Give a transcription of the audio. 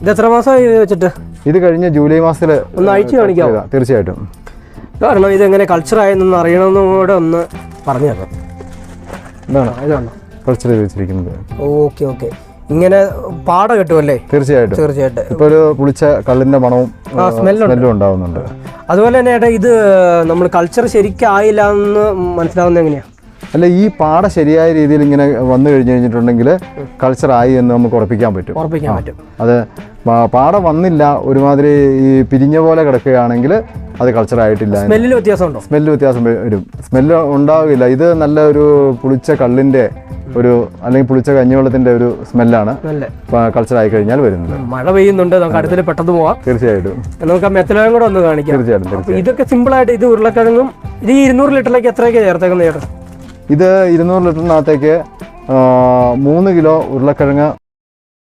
ഇത് എത്ര മാസമായി വെച്ചിട്ട്? ഇത് കഴിഞ്ഞ ജൂലൈ മാസത്തിൽ ഒന്ന് അയച്ചു കാണിക്കാം തീർച്ചയായിട്ടും. കാരണം ഇതെങ്ങനെ കൾച്ചർ ആയെന്ന് അറിയണമെന്നും കൂടെ ഒന്ന് പറഞ്ഞു തരണം ഇതാണ്. ഇതാണോ കൾച്ചർ വെച്ചിരിക്കുന്നത്. Okay okay. ഇങ്ങനെ പാട കിട്ടുമല്ലേ തീർച്ചയായിട്ടും. തീർച്ചയായിട്ടും. ഒരു പുളിച്ച കള്ളിന്റെ മണവും. സ്മെല്ലും ഉണ്ടാവുന്നുണ്ട്. അതുപോലെ തന്നെ ഏട്ടാ ഇത് നമ്മൾ കൾച്ചർ ശരിക്കായില്ല എന്ന് മനസ്സിലാവുന്ന എങ്ങനെയാ? അല്ല ഈ പാട ശരിയായ രീതിയിൽ ഇങ്ങനെ വന്നു കഴിഞ്ഞു കഴിഞ്ഞിട്ടുണ്ടെങ്കിൽ കൾച്ചർ ആയി എന്ന് നമുക്ക് ഉറപ്പിക്കാൻ പറ്റും. ഉറപ്പിക്കാൻ പറ്റും. അത് പാട വന്നില്ല ഒരുമാതിരി ഈ പിരിഞ്ഞ പോലെ കിടക്കുകയാണെങ്കിൽ അത് കൾച്ചർ ആയിട്ടില്ല സ്മെല്ലിൽ വ്യത്യാസമുണ്ടോ? സ്മെല്ല് വ്യത്യാസം വരും. സ്മെല്ല് ഉണ്ടാവില്ല. ഇത് നല്ല ഒരു പുളിച്ച കള്ളിന്റെ ഒരു അല്ലെങ്കിൽ പുളിച്ച കഞ്ഞിവെള്ളത്തിന്റെ ഒരു സ്മെല്ലാണ് കൾച്ചർ ആയി കഴിഞ്ഞാൽ വരുന്നത്. മഴ പെയ്യുന്നുണ്ട്. നമുക്ക് അടുത്തിൽ പെട്ടെന്ന് പോവാം. തീർച്ചയായിട്ടും. നമുക്ക് ആ മെത്തലോയും കൂടെ ഒന്ന് കാണിക്കാം. തീർച്ചയായിട്ടും ഇതൊക്കെ സിമ്പിൾ ആയിട്ട് ഇത് ഉരുളക്കിഴങ്ങും ഇത് ഇരുന്നൂറ് ലിറ്ററിലേക്ക് എത്രയൊക്കെ ചേർത്തേക്കുന്നത് ചേട്ടാ ഇത് ഇരുന്നൂറ് ലിറ്ററിനകത്തേക്ക് മൂന്ന് കിലോ ഉരുളക്കിഴങ്ങ്